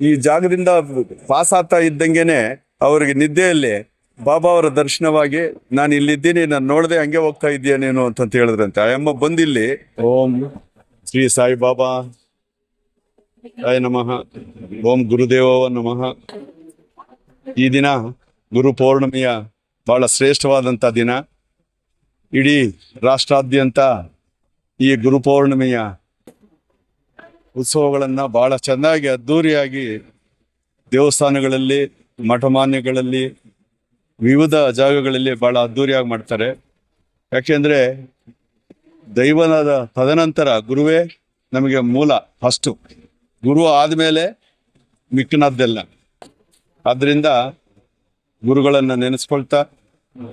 ಈ ಜಾಗದಿಂದ ಪಾಸ್ ಆಗ್ತಾ ಇದ್ದಂಗೆನೆ ಅವರಿಗೆ ನಿದ್ದೆಯಲ್ಲಿ ಬಾಬಾ ಅವರ ದರ್ಶನವಾಗಿ ನಾನು ಇಲ್ಲಿದ್ದೀನಿ, ನಾನು ನೋಡದೆ ಹಂಗೆ ಹೋಗ್ತಾ ಇದ್ದೀಯಾ ನೀನು ಅಂತಂತ ಹೇಳಿದ್ರಂತೆ. ಆ ಬಂದಿಲ್ಲಿ, ಓಂ ಶ್ರೀ ಸಾಯಿ ಬಾಬಾ, ಸಾಯಿ ನಮಃ, ಓಂ ಗುರುದೇವ ನಮಃ. ಈ ದಿನ ಗುರು ಪೌರ್ಣಮಿಯ ಬಹಳ ಶ್ರೇಷ್ಠವಾದಂಥ ದಿನ. ಇಡೀ ರಾಷ್ಟ್ರಾದ್ಯಂತ ಈ ಗುರು ಪೌರ್ಣಮಿಯ ಉತ್ಸವಗಳನ್ನು ಬಹಳ ಚೆನ್ನಾಗಿ ಅದ್ಧೂರಿಯಾಗಿ ದೇವಸ್ಥಾನಗಳಲ್ಲಿ, ಮಠಮಾನ್ಯಗಳಲ್ಲಿ, ವಿವಿಧ ಜಾಗಗಳಲ್ಲಿ ಬಹಳ ಅದ್ಧೂರಿಯಾಗಿ ಮಾಡ್ತಾರೆ. ಯಾಕೆಂದರೆ ದೈವನಾದ ತದನಂತರ ಗುರುವೇ ನಮಗೆ ಮೂಲ ಫಸ್ಟು ಗುರು ಆದಮೇಲೆ ಮಿಕ್ಕನದ್ದೆಲ್ಲ. ಆದ್ದರಿಂದ ಗುರುಗಳನ್ನು ನೆನೆಸ್ಕೊಳ್ತಾ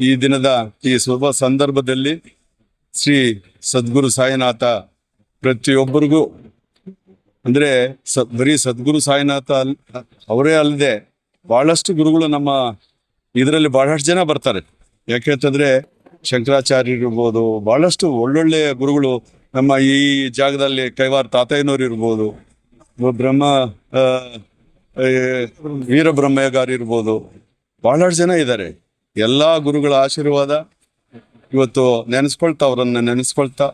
ಈ ದಿನದ ಈ ಶುಭ ಸಂದರ್ಭದಲ್ಲಿ ಶ್ರೀ ಸದ್ಗುರು ಸಾಯಿನಾಥ ಪ್ರತಿಯೊಬ್ಬರಿಗೂ ಅಂದ್ರೆ ಸ, ಬರೀ ಸದ್ಗುರು ಸಾಯಿನಾಥ ಅಲ್, ಅವರೇ ಅಲ್ಲದೆ ಬಹಳಷ್ಟು ಗುರುಗಳು ನಮ್ಮ ಇದರಲ್ಲಿ ಬಹಳಷ್ಟು ಜನ ಬರ್ತಾರೆ. ಯಾಕೆಂತಂದ್ರೆ ಶಂಕರಾಚಾರ್ಯ ಇರ್ಬೋದು ಬಹಳಷ್ಟು ಒಳ್ಳೊಳ್ಳೆ ಗುರುಗಳು ನಮ್ಮ ಈ ಜಾಗದಲ್ಲಿ ಕೈವಾರ ತಾತಯ್ಯನವ್ರು ಇರ್ಬೋದು, ಬ್ರಹ್ಮ ವೀರಬ್ರಹ್ಮಯ್ಯಗಾರ್ ಇರ್ಬೋದು, ಬಹಳಷ್ಟು ಜನ ಇದ್ದಾರೆ. ಎಲ್ಲ ಗುರುಗಳ ಆಶೀರ್ವಾದ ಇವತ್ತು ನೆನೆಸ್ಕೊಳ್ತಾ, ಅವರನ್ನ ನೆನೆಸ್ಕೊಳ್ತಾ.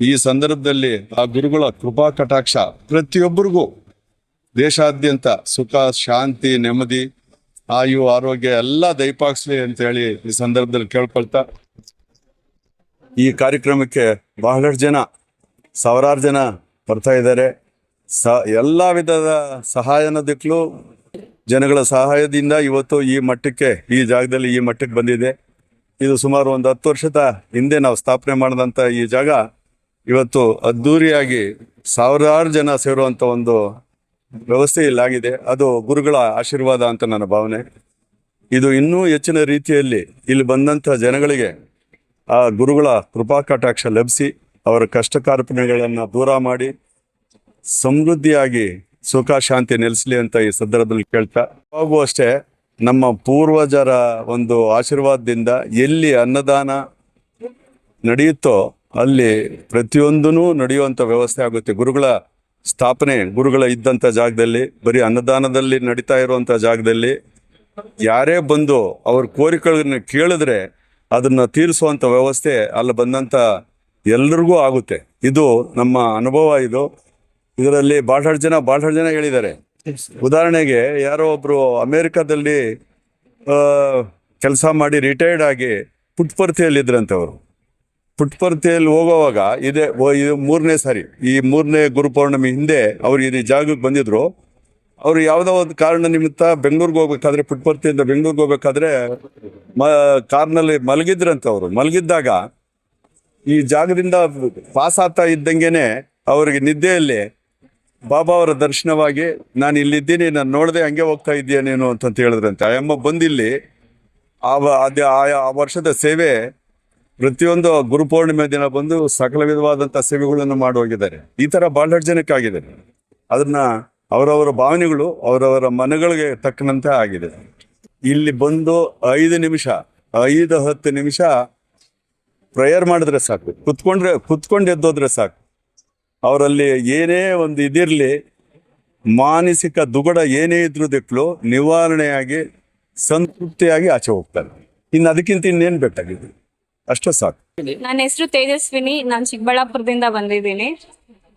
ಈ ಸಂದರ್ಭದಲ್ಲಿ ಆ ಗುರುಗಳ ಕೃಪಾ ಕಟಾಕ್ಷ ಪ್ರತಿಯೊಬ್ಬರಿಗೂ ದೇಶಾದ್ಯಂತ ಸುಖ, ಶಾಂತಿ, ನೆಮ್ಮದಿ, ಆಯು, ಆರೋಗ್ಯ ಎಲ್ಲ ದಯಪಾಗಿಸ್ಲಿ ಅಂತ ಹೇಳಿ ಈ ಸಂದರ್ಭದಲ್ಲಿ ಕೇಳ್ಕೊಳ್ತಾ. ಈ ಕಾರ್ಯಕ್ರಮಕ್ಕೆ ಬಹಳಷ್ಟು ಜನ, ಸಾವಿರಾರು ಜನ ಬರ್ತಾ ಇದ್ದಾರೆ. ಸ, ಎಲ್ಲ ವಿಧದ ಸಹಾಯನದಕ್ಕೂ ಜನಗಳ ಸಹಾಯದಿಂದ ಇವತ್ತು ಈ ಮಟ್ಟಕ್ಕೆ, ಈ ಜಾಗದಲ್ಲಿ ಈ ಮಟ್ಟಕ್ಕೆ ಬಂದಿದೆ. ಇದು ಸುಮಾರು ಒಂದು ಹತ್ತು ವರ್ಷದ ಹಿಂದೆ ನಾವು ಸ್ಥಾಪನೆ ಮಾಡಿದಂಥ ಈ ಜಾಗ ಇವತ್ತು ಅದ್ಧೂರಿಯಾಗಿ ಸಾವಿರಾರು ಜನ ಸೇರುವಂತ ಒಂದು ವ್ಯವಸ್ಥೆ ಇಲ್ಲಾಗಿದೆ ಅದು ಗುರುಗಳ ಆಶೀರ್ವಾದ ಅಂತ ನನ್ನ ಭಾವನೆ. ಇದು ಇನ್ನೂ ಹೆಚ್ಚಿನ ರೀತಿಯಲ್ಲಿ ಇಲ್ಲಿ ಬಂದಂಥ ಜನಗಳಿಗೆ ಆ ಗುರುಗಳ ಕೃಪಾ ಕಟಾಕ್ಷ ಲಭಿಸಿ ಅವರ ಕಷ್ಟ ಕಾರ್ಪಣ್ಯಗಳನ್ನು ದೂರ ಮಾಡಿ ಸಮೃದ್ಧಿಯಾಗಿ ಸುಖ, ಶಾಂತಿ ನೆಲೆಸಲಿ ಅಂತ ಈ ಸಂದರ್ಭದಲ್ಲಿ ಕೇಳ್ತಾ ಹಾಗೂ ಅಷ್ಟೇ ನಮ್ಮ ಪೂರ್ವಜರ ಒಂದು ಆಶೀರ್ವಾದದಿಂದ ಎಲ್ಲಿ ಅನ್ನದಾನ ನಡೆಯುತ್ತೋ ಅಲ್ಲಿ ಪ್ರತಿಯೊಂದೂ ನಡೆಯುವಂಥ ವ್ಯವಸ್ಥೆ ಆಗುತ್ತೆ. ಗುರುಗಳ ಸ್ಥಾಪನೆ, ಗುರುಗಳ ಇದ್ದಂಥ ಜಾಗದಲ್ಲಿ, ಬರೀ ಅನ್ನದಾನದಲ್ಲಿ ನಡೀತಾ ಇರುವಂಥ ಜಾಗದಲ್ಲಿ ಯಾರೇ ಬಂದು ಅವ್ರ ಕೋರಿಕೆಗಳನ್ನ ಕೇಳಿದ್ರೆ ಅದನ್ನ ತೀರಿಸುವಂಥ ವ್ಯವಸ್ಥೆ ಅಲ್ಲಿ ಬಂದಂಥ ಎಲ್ರಿಗೂ ಆಗುತ್ತೆ. ಇದು ನಮ್ಮ ಅನುಭವ ಇದು. ಇದರಲ್ಲಿ ಬಹಳಷ್ಟು ಜನ ಬಹಳಷ್ಟು ಜನ ಹೇಳಿದ್ದಾರೆ. ಉದಾಹರಣೆಗೆ ಯಾರೋ ಒಬ್ರು ಅಮೇರಿಕಾದಲ್ಲಿ ಕೆಲಸ ಮಾಡಿ ರಿಟೈರ್ಡ್ ಆಗಿ ಪುಟ್ಪರ್ತಿಯಲ್ಲಿ ಇದ್ರಂತೆ ಅವರು ಪುಟ್ಪರ್ತಿಯಲ್ಲಿ ಹೋಗೋವಾಗ ಇದೇ ಇದು ಮೂರನೇ ಸಾರಿ. ಈ ಮೂರನೇ ಗುರುಪೌರ್ಣಮಿ ಹಿಂದೆ ಅವ್ರು ಇಲ್ಲಿ ಜಾಗಕ್ಕೆ ಬಂದಿದ್ರು. ಅವರು ಯಾವುದೋ ಒಂದು ಕಾರಣ ನಿಮಿತ್ತ ಬೆಂಗಳೂರಿಗೆ ಹೋಗ್ಬೇಕಾದ್ರೆ, ಪುಟ್ಪರ್ತಿಯಿಂದ ಬೆಂಗಳೂರಿಗೆ ಹೋಗ್ಬೇಕಾದ್ರೆ ಮ, ಕಾರ್ನಲ್ಲಿ ಮಲಗಿದ್ರಂತ ಅವರು. ಮಲಗಿದ್ದಾಗ ಈ ಜಾಗದಿಂದ ಪಾಸ್ ಆಗ್ತಾ ಇದ್ದಂಗೆನೆ ಅವರಿಗೆ ನಿದ್ದೆಯಲ್ಲಿ ಬಾಬಾ ಅವರ ದರ್ಶನವಾಗಿ, ನಾನು ಇಲ್ಲಿದ್ದೀನಿ, ನಾನು ನೋಡದೆ ಹಂಗೆ ಹೋಗ್ತಾ ಇದ್ದೀಯ ನೀನು ಅಂತಂತ ಹೇಳಿದ್ರಂತೆ. ಆ ಅಮ್ಮ ಬಂದಿಲ್ಲಿ ಆ ವರ್ಷದ ಸೇವೆ ಪ್ರತಿಯೊಂದು ಗುರು ಪೂರ್ಣಿಮೆ ದಿನ ಬಂದು ಸಕಲ ವಿಧವಾದಂತಹ ಸೇವೆಗಳನ್ನು ಮಾಡಿ ಹೋಗಿದ್ದಾರೆ. ಈ ತರ ಬಹಳಷ್ಟು ಜನಕ್ಕಾಗಿದೆ ಅದನ್ನ ಅವರವರ ಭಾವನೆಗಳು, ಅವರವರ ಮನಗಳಿಗೆ ತಕ್ಕನಂತೆ ಆಗಿದೆ. ಇಲ್ಲಿ ಬಂದು ಐದು ನಿಮಿಷ, ಐದು ಹತ್ತು ನಿಮಿಷ ಪ್ರೇಯರ್ ಮಾಡಿದ್ರೆ ಸಾಕು. ಕುತ್ಕೊಂಡ್ರೆ, ಕುತ್ಕೊಂಡು ಎದ್ದೋದ್ರೆ ಸಾಕು. ಅವರಲ್ಲಿ ಏನೇ ಒಂದು ಇದಿರಲಿ, ಮಾನಸಿಕ ದುಗಡ ಏನೇ ಇದ್ರೂ ದಿಕ್ಲು ನಿವಾರಣೆಯಾಗಿ, ಸಂತೃಪ್ತಿಯಾಗಿ ಆಚೆ ಹೋಗ್ತಾರೆ. ಇನ್ನು ಅದಕ್ಕಿಂತ ಇನ್ನೇನು ಬೇಕಾಗಿದೆ ಅಷ್ಟೇ ಸಾಕು. ನನ್ನ ಹೆಸರು ತೇಜಸ್ವಿನಿ ನಾನು ಚಿಕ್ಕಬಳ್ಳಾಪುರದಿಂದ ಬಂದಿದ್ದೀನಿ.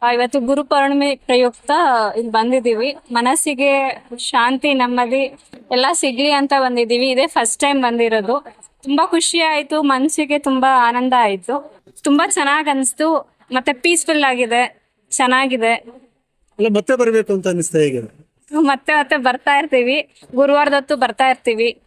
ಆ, ಇವತ್ತು ಗುರು ಪೌರ್ಣಿಮೆ ಪ್ರಯುಕ್ತ ಇಲ್ಲಿ ಬಂದಿದ್ದೀವಿ. ಮನಸ್ಸಿಗೆ ಶಾಂತಿ ನೆಮ್ಮದಿ ಎಲ್ಲ ಸಿಗ್ಲಿ ಅಂತ ಬಂದಿದ್ದೀವಿ. ಇದೇ ಫಸ್ಟ್ ಟೈಮ್ ಬಂದಿರೋದು. ತುಂಬಾ ಖುಷಿ ಆಯ್ತು ಮನಸ್ಸಿಗೆ ತುಂಬಾ ಆನಂದ ಆಯ್ತು. ತುಂಬಾ ಚೆನ್ನಾಗ್ ಅನ್ಸ್ತು ಮತ್ತೆ ಪೀಸ್ಫುಲ್ ಆಗಿದೆ ಚೆನ್ನಾಗಿದೆ. ಅಲ್ಲ ಮತ್ತೆ ಬರಬೇಕು ಅಂತ ಅನಿಸ್ತಾ ಹೇಗೆ ಮತ್ತೆ ಮತ್ತೆ ಬರ್ತಾ ಇರ್ತೀವಿ. ಗುರುವಾರದೊತ್ತು ಬರ್ತಾ ಇರ್ತೀವಿ.